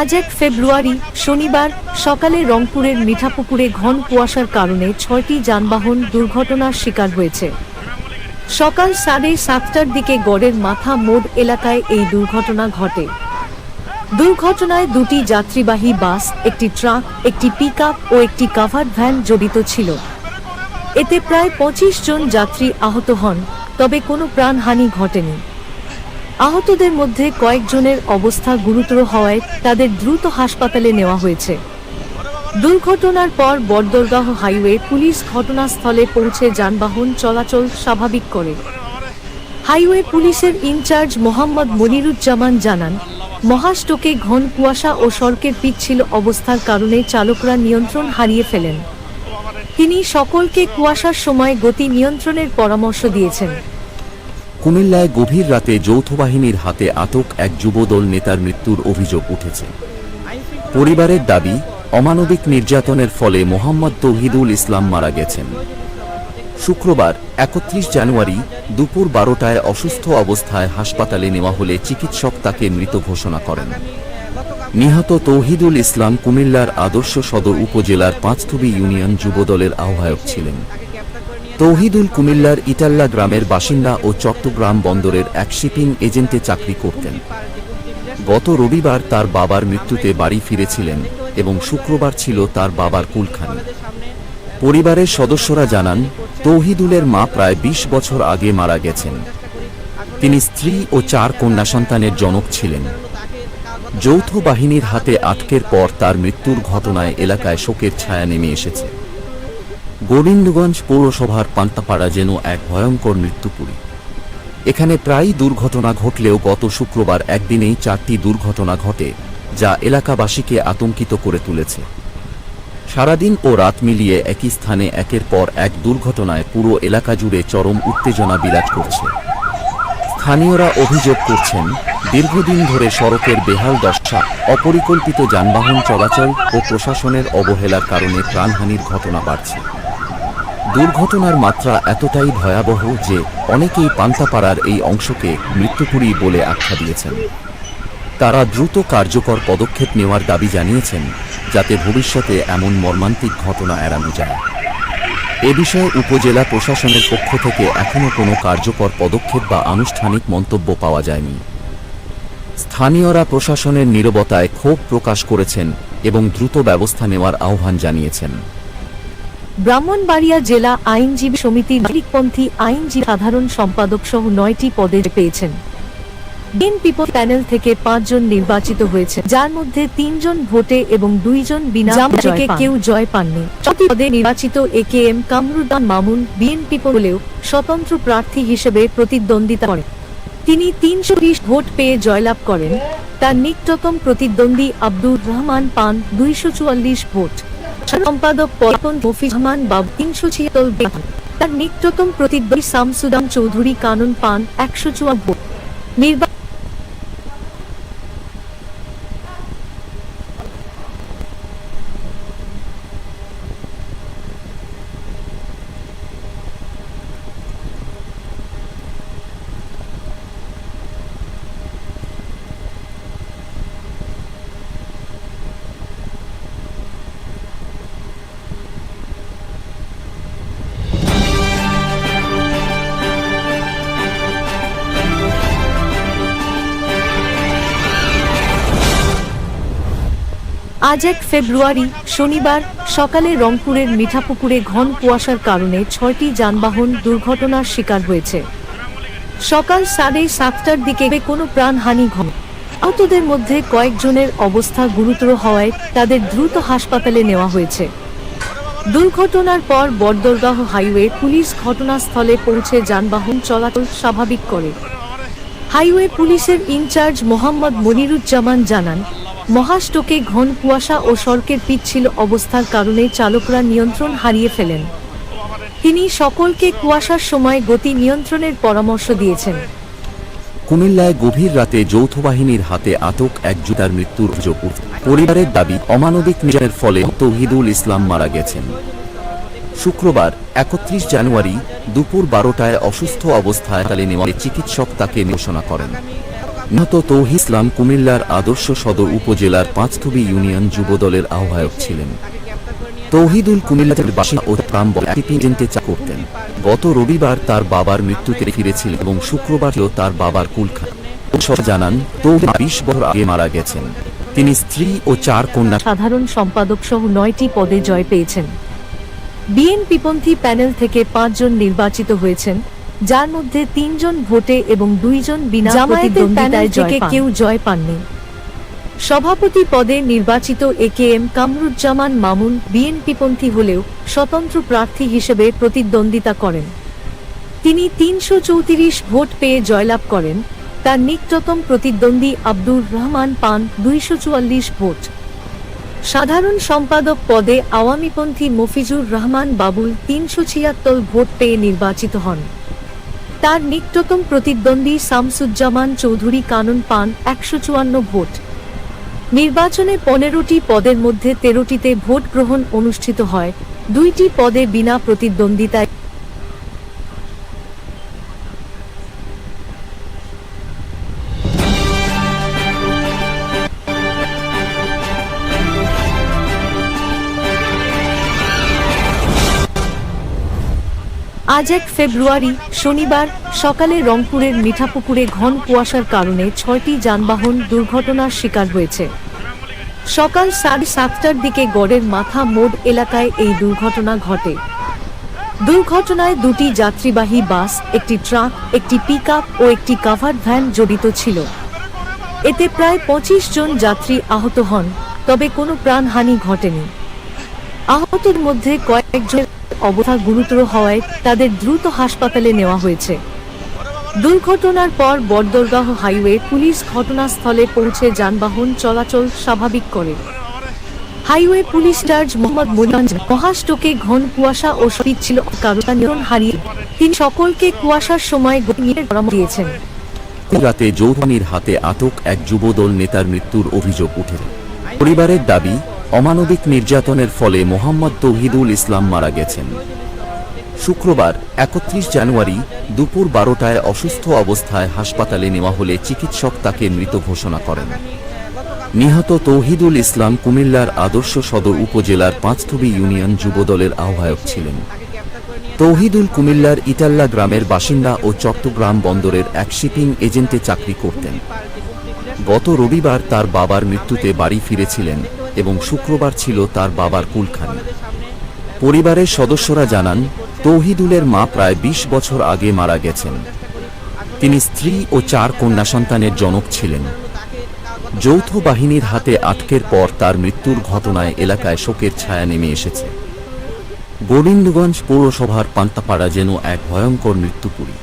আজ এক ফেব্রুয়ারি, শনিবার, সকালে রংপুরের মিঠাপুকুরে ঘন কুয়াশার কারণে ছয়টি যানবাহন দুর্ঘটনার শিকার হয়েছে। সকাল সাড়ে সাতটার দিকে গড়ের মাথা মোড় এলাকায় এই দুর্ঘটনা ঘটে। দুর্ঘটনায় দুটি যাত্রীবাহী বাস, একটি ট্রাক, একটি পিকআপ ও একটি কাভার্ড ভ্যান জড়িত ছিল। এতে প্রায় পঁচিশ জন যাত্রী আহত হন, তবে কোনো প্রাণহানি ঘটেনি। আহতদের মধ্যে কয়েকজনের অবস্থা গুরুতর হওয়ায় তাদের দ্রুত হাসপাতালে নেওয়া হয়েছে। দুর্ঘটনার পর বরদরগাহ হাইওয়ে পুলিশ ঘটনাস্থলে পৌঁছে যানবাহন চলাচল স্বাভাবিক করে। হাইওয়ে পুলিশের ইনচার্জ মোহাম্মদ মনিরুজ্জামান জানান মহাস্টোকে ঘন কুয়াশা ও সড়কের পিচ্ছিল অবস্থার কারণে চালকরা নিয়ন্ত্রণ হারিয়ে ফেলেন। তিনি সকলকে কুয়াশার সময় গতি নিয়ন্ত্রণের পরামর্শ দিয়েছেন। কুমিল্লায় গভীর রাতে যৌথ বাহিনীর হাতে আটক এক যুবদল নেতার মৃত্যুর অভিযোগ উঠেছে। পরিবারের দাবি, অমানবিক নির্যাতনের ফলে মোহাম্মদ তৌহিদুল ইসলাম মারা গেছেন। শুক্রবার, একত্রিশ জানুয়ারি, দুপুর বারোটায় অসুস্থ অবস্থায় হাসপাতালে নেওয়া হলে চিকিৎসক তাকে মৃত ঘোষণা করেন। নিহত তৌহিদুল ইসলাম কুমিল্লার আদর্শ সদর উপজেলার পাঁচথুবি ইউনিয়ন যুবদলের আহ্বায়ক ছিলেন। তৌহিদুল কুমিল্লার ইটাল্লা গ্রামের বাসিন্দা ও চট্টগ্রাম বন্দরের এক শিপিং এজেন্টে চাকরি করতেন। গত রবিবার তার বাবার মৃত্যুতে বাড়ি ফিরেছিলেন এবং শুক্রবার ছিল তার বাবার কুলখানি। পরিবারের সদস্যরা জানান, তৌহিদুলের মা প্রায় ২০ বছর আগে মারা গেছেন। তিনি স্ত্রী ও চার কন্যা সন্তানের জনক ছিলেন। যৌথ বাহিনীর হাতে আটকের পর তার মৃত্যুর ঘটনায় এলাকায় শোকের ছায়া নেমে এসেছে। গোবিন্দগঞ্জ পৌরসভার পান্তাপাড়া যেন এক ভয়ঙ্কর মৃত্যুপুরী। এখানে প্রায়ই দুর্ঘটনা ঘটলেও গত শুক্রবার একদিনেই চারটি দুর্ঘটনা ঘটে, যা এলাকাবাসীকে আতঙ্কিত করে তুলেছে। সারাদিন ও রাত মিলিয়ে একই স্থানে একের পর এক দুর্ঘটনায় পুরো এলাকা জুড়ে চরম উত্তেজনা বিরাজ করছে। স্থানীয়রা অভিযোগ করছেন, দীর্ঘদিন ধরে সড়কের বেহাল দশা, অপরিকল্পিত যানবাহন চলাচল ও প্রশাসনের অবহেলার কারণে প্রাণহানির ঘটনা বাড়ছে। দুর্ঘটনার মাত্রা এতটাই ভয়াবহ যে অনেকেই পান্তাপাড়ার এই অংশকে মৃত্যুপুরী বলে আখ্যা দিয়েছেন। তারা দ্রুত কার্যকর পদক্ষেপ নেওয়ার দাবি জানিয়েছেন, যাতে ভবিষ্যতে এমন মর্মান্তিক ঘটনা এড়ানো যায়। এ বিষয়ে উপজেলা প্রশাসনের পক্ষ থেকে এখনও কোনো কার্যকর পদক্ষেপ বা আনুষ্ঠানিক মন্তব্য পাওয়া যায়নি। স্থানীয়রা প্রশাসনের নীরবতায় ক্ষোভ প্রকাশ করেছেন এবং দ্রুত ব্যবস্থা নেওয়ার আহ্বান জানিয়েছেন। ব্রাহ্মণবাড়িয়া জেলা আইনজীবী সমিতির নাগরিকপন্থী আইনজীবী সাধারণ সম্পাদক সহ নয়টি পদে পেয়েছেন। বিএনপি প্যানেল থেকে পাঁচজন নির্বাচিত হয়েছে যার মধ্যে তিনজন ভোটে এবং দুইজন বিনা থেকে কেউ জয় পাননি। পদে নির্বাচিত A K M Kamruddan Mamun BNP হলেও স্বতন্ত্র প্রার্থী হিসেবে প্রতিদ্বন্দ্বিতা করেন তিনি তিনশো বিশ ভোট পেয়ে জয়লাভ করেন। তার নিকটতম প্রতিদ্বন্দ্বী আব্দুর রহমান পান দুইশো চুয়াল্লিশ ভোট। সম্পাদক পল্পন মফিজ রহমান বাবু তিনশো ছিয়াত্তর তার নিত্যতম প্রতিদ্বন্দ্বী শামসুদাম চৌধুরী কানন পান একশো চুয়ান্ন। নির্বাচন আজ এক ফেব্রুয়ারি, শনিবার, সকালে রংপুরের মিঠাপুকুরে ঘন কুয়াশার কারণে ছয়টি যানবাহন দুর্ঘটনার শিকার হয়েছে। সকাল সাড়ে সাতটার দিকে কোনো প্রাণহানি ঘটে। আহতদের মধ্যে কয়েকজনের অবস্থা গুরুতর হওয়ায় তাদের দ্রুত হাসপাতালে নেওয়া হয়েছে। দুর্ঘটনার পর বরদরগাহ হাইওয়ে পুলিশ ঘটনাস্থলে পৌঁছে যানবাহন চলাচল স্বাভাবিক করে। হাইওয়ে পুলিশের ইনচার্জ মোহাম্মদ মনিরুজ্জামান জানান মহাস্টোকে ঘন কুয়াশা ও সড়কের পিচ্ছিল অবস্থার কারণে চালকরা নিয়ন্ত্রণ হারিয়ে ফেলেন। তিনি সকলকে কুয়াশার সময় গতি নিয়ন্ত্রণের পরামর্শ দিয়েছেন। কুমিল্লায় গভীর রাতে যৌথ বাহিনীর হাতে আটক এক জুতার মৃত্যুর অভিযোগ পরিবারের দাবি, অমানবিক নির্যাতনের ফলে তৌহিদুল ইসলাম মারা গেছেন। শুক্রবার, একত্রিশ জানুয়ারি, দুপুর বারোটায় অসুস্থ অবস্থায় তালে নেওয়া চিকিৎসক তাকে ঘোষণা করেন। নিহত তৌহি ইসলাম কুমিল্লার আদর্শ সদর উপজেলার পাঁচথবি ইউনিয়ন যুবদলের আহ্বায়ক ছিলেন। তৌহিদুল কুমিল্লার বাসিন্দা ও প্রাম এজেন্টে চা করতেন। গত রবিবার তার বাবার মৃত্যুতে ফিরেছিলেন এবং শুক্রবারও তার বাবার কুলখান সব জানান, তৌহিদ বিশ বছর আগে মারা গেছেন। তিনি স্ত্রী ও চার কন্যা। সাধারণ সম্পাদক সহ নয়টি পদে জয় পেয়েছেন। বিএনপিপন্থী প্যানেল থেকে পাঁচজন নির্বাচিত হয়েছেন। যার মধ্যে তিনজন ভোটে এবং দুইজন বিনা জামায়াতের প্যানেল থেকে কেউ জয় পাননি। সভাপতি পদে নির্বাচিত A K M Kamruzzaman Mamun বিএনপিপন্থী হলেও স্বতন্ত্র প্রার্থী হিসেবে প্রতিদ্বন্দ্বিতা করেন। তিনি তিনশো চৌত্রিশ ভোট পেয়ে জয়লাভ করেন। তার নিকটতম প্রতিদ্বন্দ্বী আব্দুর রহমান পান দুইশো চুয়াল্লিশ ভোট। সাধারণ সম্পাদক পদে আওয়ামীপন্থী মফিজুর রহমান বাবুল তিনশো ছিয়াত্তর ভোট পেয়ে নির্বাচিত হন। তার নিত্যতম প্রতিদ্বন্দ্বী শামসুজ্জামান চৌধুরী কানন পান একশো চুয়ান্ন ভোট। নির্বাচনে পনেরোটি পদের মধ্যে তেরোটিতে ভোট গ্রহণ অনুষ্ঠিত হয়। দুইটি পদে বিনা প্রতিদ্বন্দ্বিতায় আজ এক ফেব্রুয়ারি, শনিবার, সকালে রংপুরের মিঠাপুকুরে ঘন কুয়াশার কারণে ছয়টি যানবাহন দুর্ঘটনার শিকার হয়েছে। সকাল সাড়ে সাতটার দিকে গড়ের মাথা মোড় এলাকায় এই দুর্ঘটনা ঘটে। দুর্ঘটনায় দুটি যাত্রীবাহী বাস, একটি ট্রাক, একটি পিকআপ ও একটি কাভার ভ্যান জড়িত ছিল। এতে প্রায় পঁচিশ জন যাত্রী আহত হন, তবে কোনো প্রাণহানি ঘটেনি। আহতের মধ্যে কয়েকজনের অবস্থা গুরুতর হওয়ায় তাদের দ্রুত হাসপাতালে নেওয়া হয়েছে। দুর্ঘটনার পর বরদরগাহ হাইওয়ে পুলিশ ঘটনাস্থলে পৌঁছে যানবাহন চলাচল স্বাভাবিক করে। Highway police charge Mohammad Murganj মহাস্টোকে ঘন কুয়াশা ও শীত ছিল, কারণ নিয়ন্ত্রণ হারিয়ে তিনি সকলকে কুয়াশার সময় গতির পরামর্শ দিয়েছেন। রাতে যৌথবাহিনীর হাতে আটক এক যুবদল নেতার মৃত্যুর অভিযোগ উঠে পরিবারের দাবি অমানবিক নির্যাতনের ফলে মোহাম্মদ তৌহিদুল ইসলাম মারা গেছেন। শুক্রবার, একত্রিশ জানুয়ারি, দুপুর বারোটায় অসুস্থ অবস্থায় হাসপাতালে নেওয়া হলে চিকিৎসক তাকে মৃত ঘোষণা করেন। নিহত তৌহিদুল ইসলাম কুমিল্লার আদর্শ সদর উপজেলার পাঁচথবি ইউনিয়ন যুবদলের আহ্বায়ক ছিলেন। তৌহিদুল কুমিল্লার ইটাল্লা গ্রামের বাসিন্দা ও চট্টগ্রাম বন্দরের এক শিপিং এজেন্টে চাকরি করতেন। গত রবিবার তার বাবার মৃত্যুতে বাড়ি ফিরেছিলেন এবং শুক্রবার ছিল তার বাবার কুলখানি। পরিবারের সদস্যরা জানান, তৌহিদুলের মা প্রায় ২০ বছর আগে মারা গেছেন। তিনি স্ত্রী ও চার কন্যা সন্তানের জনক ছিলেন। যৌথ বাহিনীর হাতে আটকের পর তার মৃত্যুর ঘটনায় এলাকায় শোকের ছায়া নেমে এসেছে। গোবিন্দগঞ্জ পৌরসভার পান্তাপাড়া যেন এক ভয়ঙ্কর মৃত্যুপুরী।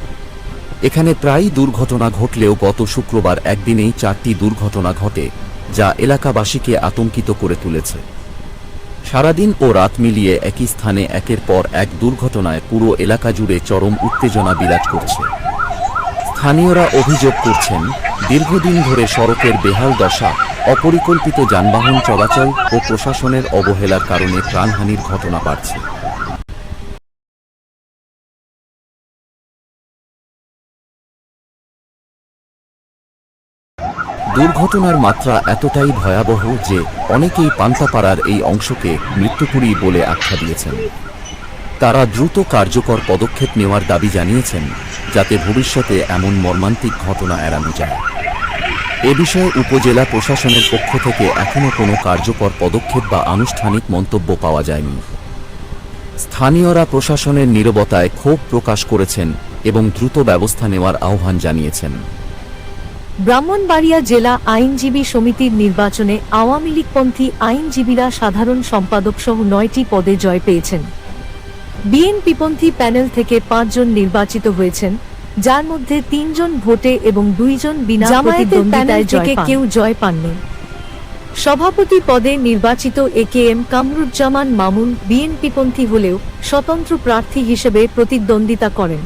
এখানে প্রায়ই দুর্ঘটনা ঘটলেও গত শুক্রবার একদিনেই চারটি দুর্ঘটনা ঘটে। যা এলাকাবাসীকে আতঙ্কিত করে তুলেছে। সারাদিন ও রাত মিলিয়ে একই স্থানে একের পর এক দুর্ঘটনায় পুরো এলাকা জুড়ে চরম উত্তেজনা বিরাজ করছে। স্থানীয়রা অভিযোগ করছেন, দীর্ঘদিন ধরে সড়কের বেহাল দশা, অপরিকল্পিত যানবাহন চলাচল ও প্রশাসনের অবহেলার কারণে প্রাণহানির ঘটনা বাড়ছে। দুর্ঘটনার মাত্রা এতটাই ভয়াবহ যে অনেকেই পান্তাপাড়ার এই অংশকে মৃত্যুপুরী বলে আখ্যা দিয়েছেন। তারা দ্রুত কার্যকর পদক্ষেপ নেওয়ার দাবি জানিয়েছেন, যাতে ভবিষ্যতে এমন মর্মান্তিক ঘটনা এড়ানো যায়। এ বিষয়ে উপজেলা প্রশাসনের পক্ষ থেকে এখনও কোনো কার্যকর পদক্ষেপ বা আনুষ্ঠানিক মন্তব্য পাওয়া যায়নি। স্থানীয়রা প্রশাসনের নীরবতায় ক্ষোভ প্রকাশ করেছেন এবং দ্রুত ব্যবস্থা নেওয়ার আহ্বান জানিয়েছেন। ব্রাহ্মণবাড়িয়া জেলা আইনজীবী সমিতির নির্বাচনে আওয়ামী লীগপন্থী আইনজীবীরা সাধারণ সম্পাদক সহ নয়টি পদে জয় পেয়েছেন। বিএনপিপন্থী প্যানেল থেকে পাঁচজন নির্বাচিত হয়েছেন যার মধ্যে তিনজন ভোটে এবং দুইজন বিনা প্রতিদ্বন্দ্বিতায় থেকে থেকে কেউ জয় পাননি। সভাপতি পদে নির্বাচিত A K M Kamruzzaman Mamun বিএনপিপন্থী হলেও স্বতন্ত্র প্রার্থী হিসেবে প্রতিদ্বন্দ্বিতা করেন।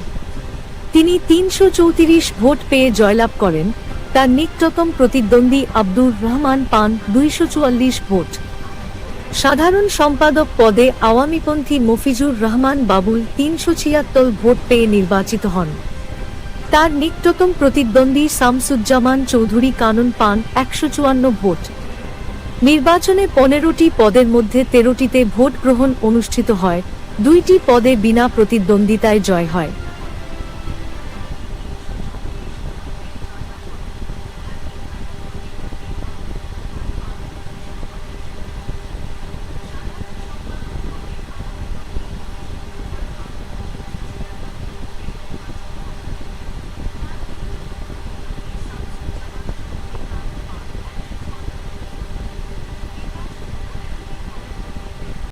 তিনি তিনশো চৌত্রিশ ভোট পেয়ে জয়লাভ করেন তার নিকটতম প্রতিদ্বন্দ্বী আব্দুর রহমান পান দুইশো চুয়াল্লিশ ভোট। সাধারণ সম্পাদক পদে আওয়ামীপন্থী মফিজুর রহমান বাবুল তিনশো ছিয়াত্তর ভোট পেয়ে নির্বাচিত হন। তার নিকটতম প্রতিদ্বন্দ্বী শামসুজ্জামান চৌধুরী কানন পান একশো চুয়ান্ন ভোট। নির্বাচনে পনেরোটি পদের মধ্যে তেরোটিতে ভোট গ্রহণ অনুষ্ঠিত হয়, দুইটি পদে বিনা প্রতিদ্বন্দ্বিতায় জয় হয়।